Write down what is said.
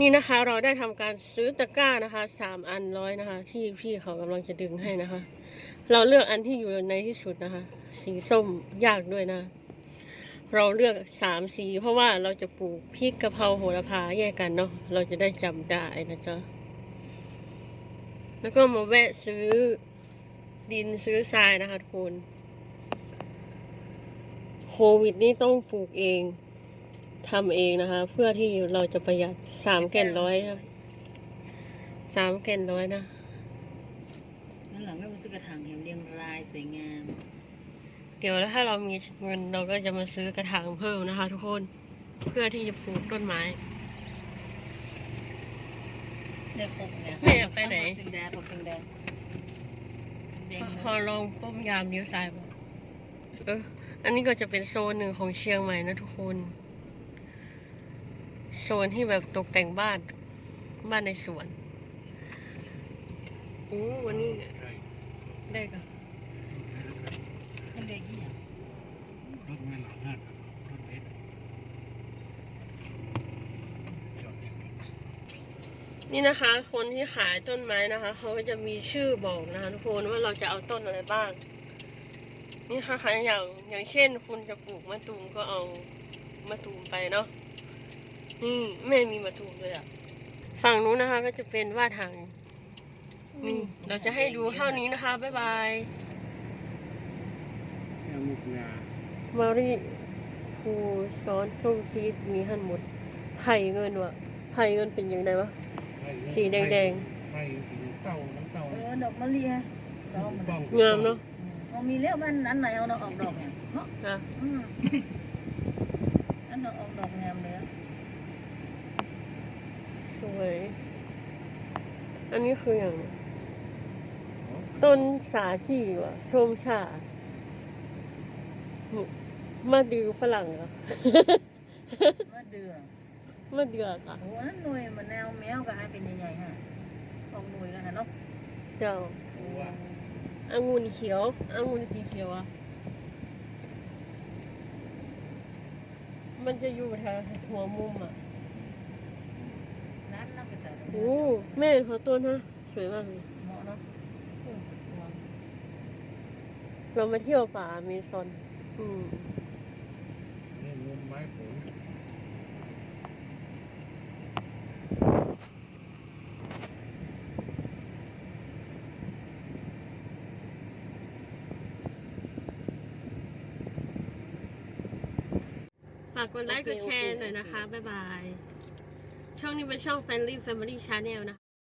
นี่นะคะเราได้ทำการซื้อตะกร้านะคะสามอันร้อยนะคะ ที่พี่เขากำลังจะดึงให้นะคะ เราเลือกอันที่อยู่ในที่สุดนะคะ สีส้มยากด้วยนะ เราเลือกสามสี เพราะว่าเราจะปลูกพริกกะเพราโหระพาแยกกันเนาะเราจะได้จำได้นะจ๊ะแล้วก็มาแวะซื้อดินซื้อทรายนะคะทุกคนโควิดนี่ต้องปลูกเอง ทำเองนะคะ เพื่อที่เราจะประหยัดสามแก่นร้อยครับสามแก่นร้อยนะนั่นหลังก็มาซื้อกระถางแถมเรียงรายสวยงาม เดี๋ยวแล้วถ้าเรามีเงินเราก็จะมาซื้อกระถางเพิ่มนะคะ ทุกคนเพื่อที่จะปลูกต้นไม้ได้ครบเนี่ยแม่อยากไปไหนผักสิงแดงผักสิงแดงแดงพอลองป้มยามเลี้ยวซ้ายบอกเอออันนี้ก็จะเป็นโซนหนึ่งของเชียงใหม่นะทุกคน โซนที่แบบตกแต่งบ้าน บ้านในสวนโอ้วันนี้ได้กันมันเด็กยี่ห้อรถไม่หลังห้างรถเล็กจอดเนี่ยนี่นะคะ คนที่ขายต้นไม้นะคะเขาก็จะมีชื่อบอกนะคะทุกคนว่าเราจะเอาต้นอะไรบ้าง นี่ค่ะค่ะอย่างอย่างเช่น คุณจะปลูกมะตูมก็เอามะตูมไปเนาะ นี่แม่มีมะตูมเลยอะฝั่งนู้นนะคะ ก็จะเป็นว่าทางนี่เราจะให้ดูเท่านี้นะคะ บ๊ายบายแค่มุกงามารีภูซ้อนส้มชีสมีหันหมดไผ่เงินวะไผ่เงินเป็นยังไงวะ สีแดงไฟสีเต้าน้ำเต้าเออดอกมะลิฮะดอกมันบ้องงามเนาะเอามีเลี้ยวมันอันไหนเอาเนาะออกดอกเนี่ยเนาะ ค่ะ อืมอันเนาะออกดอกงามเลยอะ สวย อันนี้คืออย่างไรต้นสาจีวะส้มชาหึมาดือฝรั่งเหรอมะเดือมาเดือกอะโอ้นั่นหน่วยมันแนวแมวก็ให้เป็นใหญ่ๆฮะออกหน่วยแล้วฮะเนาะเจ้าโอ้องุ่นเขียวองุ่นสีเขียวอะมันจะอยู่แถวหัวมุมอะ นั่นน่าเป็นแต่โอ้แม่ขอต้นฮะสวยมากเลยเหมาะเนาะโอ้วางเรามาเที่ยวป่าอเมซอนอืมนี่มุมไม้ผลฝากกดไลค์กดแชร์หน่อยนะคะ บ๊ายบาย ช่องนี้เป็นช่อง Friendly Family Channel นะคะ